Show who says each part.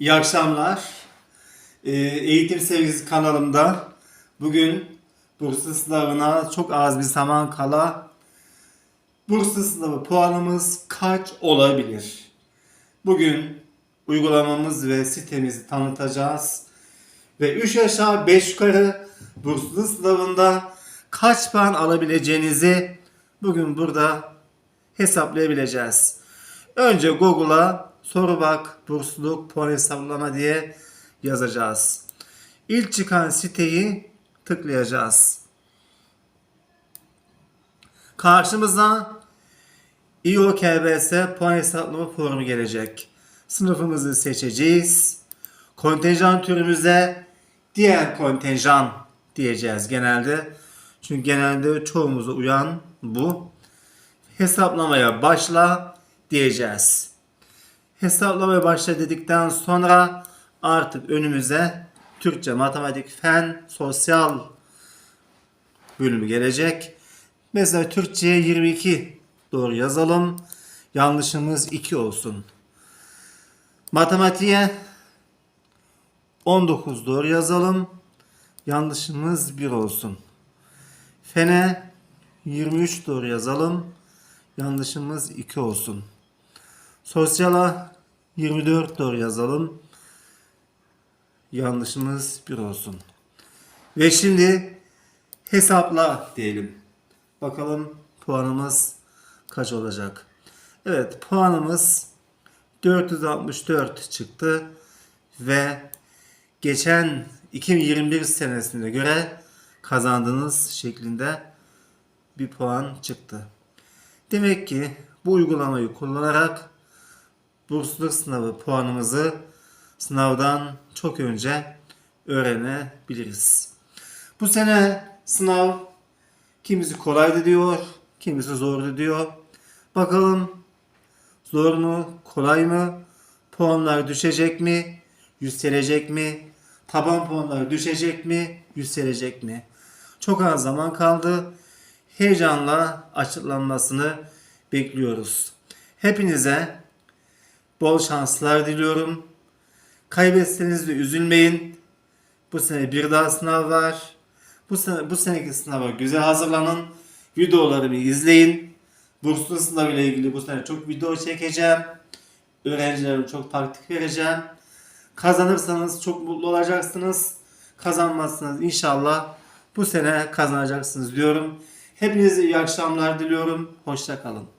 Speaker 1: İyi akşamlar. Ee, Eğitim Sevgisi kanalımda bugün burslu sınavına çok az bir zaman kala burslu sınavı puanımız kaç olabilir? Bugün uygulamamız ve sitemizi tanıtacağız. Ve 3 aşağı 5 yukarı burslu sınavında kaç puan alabileceğinizi bugün burada hesaplayabileceğiz. Önce Google'a soru bak bursluluk puan hesaplama diye yazacağız. İlk çıkan siteyi tıklayacağız. Karşımıza İOKBS puan hesaplama formu gelecek. Sınıfımızı seçeceğiz. Kontenjan türümüze diğer kontenjan diyeceğiz genelde. Çünkü genelde çoğumuza uyan bu. Hesaplamaya başla diyeceğiz. Hesaplamaya başla dedikten sonra artık önümüze Türkçe, matematik, fen, sosyal bölümü gelecek. Mesela Türkçe'ye 22 doğru yazalım. Yanlışımız 2 olsun. Matematiğe 19 doğru yazalım. Yanlışımız 1 olsun. Fene 23 doğru yazalım. Yanlışımız 2 olsun. Sosyala 24 doğru yazalım. Yanlışımız 1 olsun. Ve şimdi hesapla diyelim. Bakalım puanımız kaç olacak. Evet puanımız 464 çıktı ve geçen 2021 senesine göre kazandığınız şeklinde bir puan çıktı. Demek ki bu uygulamayı kullanarak bursluluk sınavı puanımızı sınavdan çok önce öğrenebiliriz. Bu sene sınav kimisi kolaydı diyor, kimisi zordu diyor. Bakalım zor mu, kolay mı? Puanlar düşecek mi, yükselecek mi? Taban puanlar düşecek mi, yükselecek mi? Çok az zaman kaldı. Heyecanla açıklanmasını bekliyoruz. Hepinize bol şanslar diliyorum. Kaybetseniz de üzülmeyin. Bu sene bir daha sınav var. Bu sene bu seneki sınava güzel hazırlanın. Videolarımı izleyin. Burslu sınav ile ilgili bu sene çok video çekeceğim. Öğrencilerime çok taktik vereceğim. Kazanırsanız çok mutlu olacaksınız. Kazanmazsanız inşallah bu sene kazanacaksınız diyorum. Hepinize iyi akşamlar diliyorum. Hoşça kalın.